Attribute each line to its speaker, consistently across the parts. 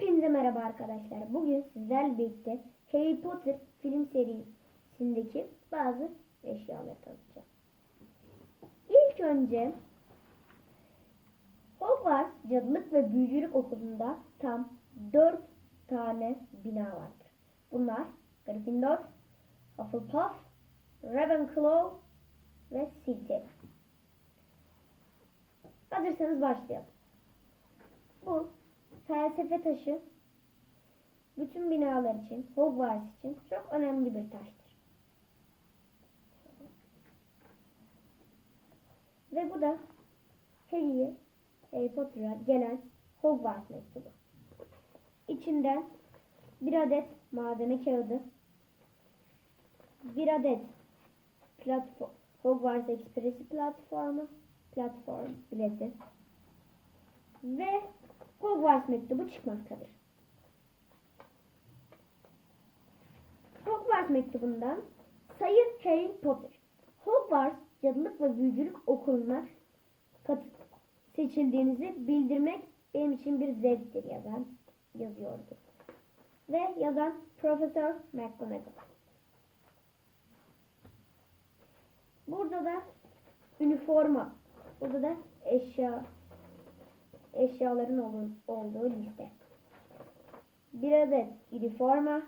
Speaker 1: Hepinize merhaba arkadaşlar. Bugün sizlerle birlikte Harry Potter film serisindeki bazı eşyaları tanıtacağım. İlk önce Hogwarts Cadılık ve Büyücülük Okulu'nda tam 4 tane bina vardır. Bunlar Gryffindor, Hufflepuff, Ravenclaw ve Slytherin. Hazırsanız başlayalım. Bu felsefe taşı bütün binalar için, Hogwarts için çok önemli bir taştır. Ve bu da Harry'e, Harry Potter'a gelen Hogwarts mektubu. İçinden bir adet malzeme kağıdı, bir adet platform, Hogwarts Express platformu, platform bileti ve Hogwarts mektubu çıkmaktadır. Hogwarts mektubundan Sayın Harry Potter, Hogwarts Cadılık ve Büyücülük Okulu'na seçildiğinizi bildirmek benim için bir zevktir yazan yazıyordu. Ve yazan Profesör McGonagall. Burada da üniforma, burada da eşya eşyaların olun- olduğu liste. Bir adet üniforma,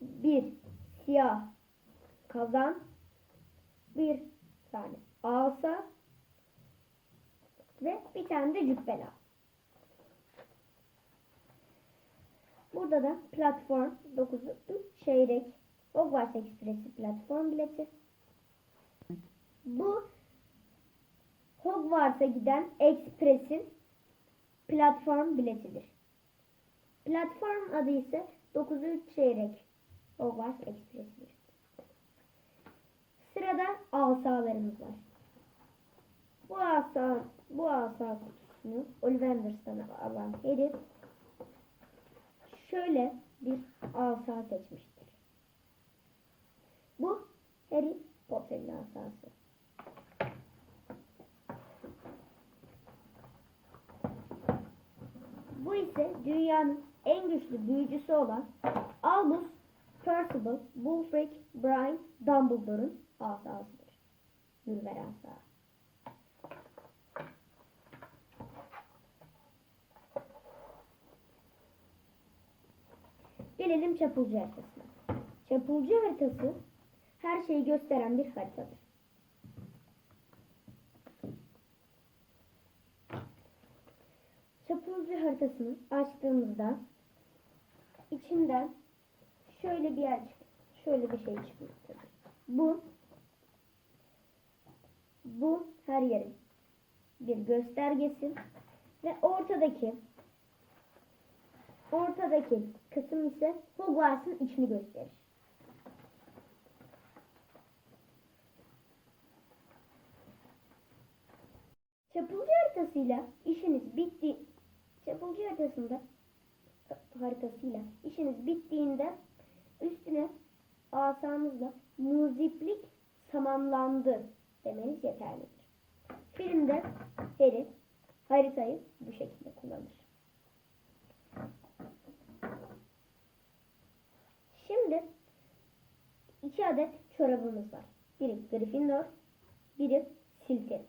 Speaker 1: bir siyah kazan, bir tane asa ve bir tane de cübbela. Burada da platform 9'u çeyrek Hogwarts Express'i platform bileti. Bu Hogwarts'a giden Express'in platform biletidir. Platform adı ise 9'u 3 çeyrek Hogwarts Express'dir. Sırada asalarımız var. Bu asa, bu asa kutusunu Ollivanders'tan alan Harry şöyle bir asa seçmiştir. Bu Harry Potter'ın asası. Bu ise dünyanın en güçlü büyücüsü olan Albus Percival Wulfric Brian Dumbledore'un asasıdır. Mürver asa. Gelelim çapulcu haritasına. Çapulcu haritası her şeyi gösteren bir haritadır. Çapulcu haritasını açtığımızda içinden şöyle bir yer şöyle bir şey çıkmaktadır. Bu bu her yerin bir göstergesi ve ortadaki ortadaki kısım ise Hogwarts'ın içini gösterir. Çapulcu haritasıyla işiniz bitti. Çapulcu haritasında haritasıyla işiniz bittiğinde üstüne asanızla muziplik tamamlandı demeniz yeterlidir. Filmde Harry haritayı bu şekilde kullanır. Şimdi iki adet çorabımız var. Biri Gryffindor, biri Slytherin.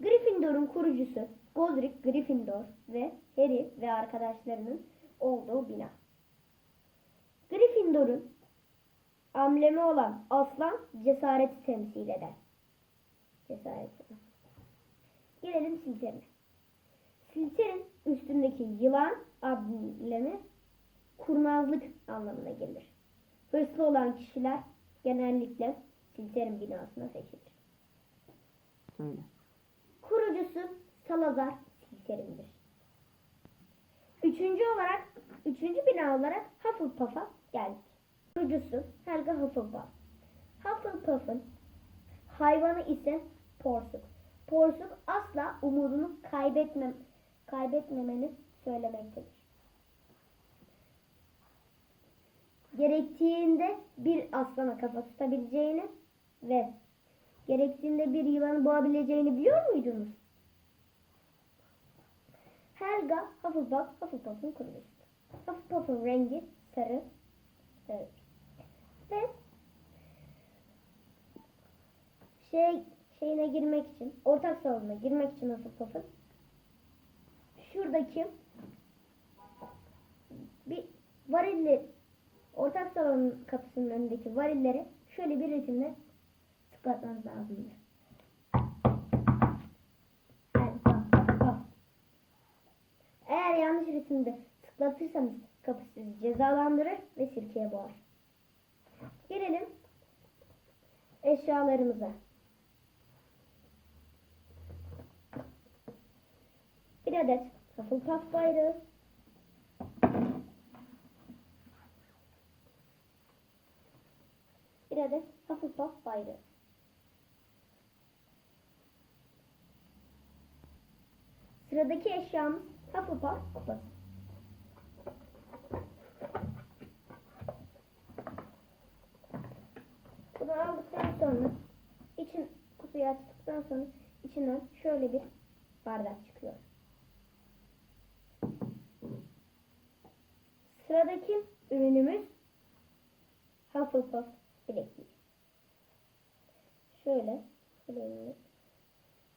Speaker 1: Gryffindor'un kurucusu Godric Gryffindor ve Harry ve arkadaşlarının olduğu bina. Gryffindor'un amblemi olan aslan cesareti temsil eder. Cesareti. Gelelim Slytherin'e. Slytherin üstündeki yılan amblemi kurnazlık anlamına gelir. Hırslı olan kişiler genellikle Slytherin binasına seçilir.
Speaker 2: Söyle.
Speaker 1: Kurucusu Salazar Slytherin'dir. Üçüncü olarak, üçüncü bina olarak Hufflepuff'a geldik. Kurucusu Helga Hufflepuff. Hufflepuff'ın hayvanı ise porsuk. Porsuk asla umudunu kaybetmem, kaybetmemeni söylemektedir. Gerektiğinde bir aslana kafa tutabileceğini ve gerektiğinde bir yılanı boğabileceğini biliyor muydunuz? Helga Hufflepuff, Hufflepuff'un kurucusu. Hufflepuff'un rengi sarı. Evet. Ve şey şeyine girmek için, ortak salonuna girmek için Hufflepuff'un şuradaki bir varilli ortak salonun kapısının önündeki varilleri şöyle bir ritimle tıklatmanız lazımdır. Eğer yanlış ritimde tıklatırsanız kapı sizi cezalandırır ve sirkeye boğar. Gelelim eşyalarımıza. Bir adet Hufflepuff bayrağı. Bir adet Hufflepuff bayrağı. Sıradaki eşyamız Hufflepuff kupası. Bunu aldıktan sonra için kutuyu açtıktan sonra içinden şöyle bir bardak çıkıyor. Sıradaki ürünümüz Hufflepuff bilekliği. Şöyle bileğimi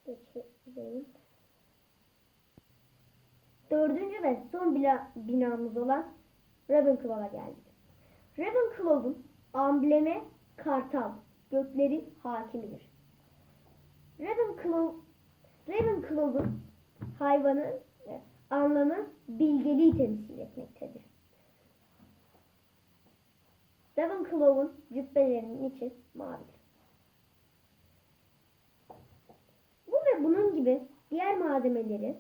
Speaker 1: geçireyim. Dördüncü ve son bina, binamız olan Ravenclaw'a geldik. Ravenclaw'un amblemi kartal, göklerin hakimidir. Ravenclaw, Ravenclaw'un hayvanı anlamı bilgeliği temsil etmektedir. Ravenclaw'un cübbelerinin içi mavidir. Bu ve bunun gibi diğer malzemeleri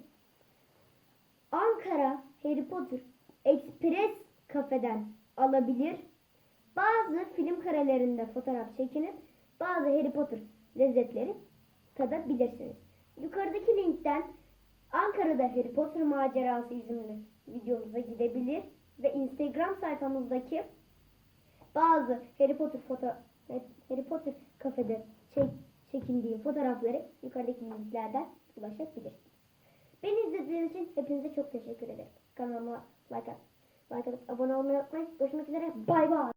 Speaker 1: Ankara Harry Potter Express kafeden alabilir. Bazı film karelerinde fotoğraf çekinip bazı Harry Potter lezzetleri tadabilirsiniz. Yukarıdaki linkten Ankara'da Harry Potter macerası isimli videomuza gidebilir ve Instagram sayfamızdaki bazı Harry Potter foto Harry Potter kafede çek, çekindiği fotoğrafları yukarıdaki linklerden ulaşabilirsiniz. Beni izlediğiniz için hepinize çok teşekkür ederim. Kanalıma like at, like abone olmayı unutmayın. Görüşmek üzere. Bay bay.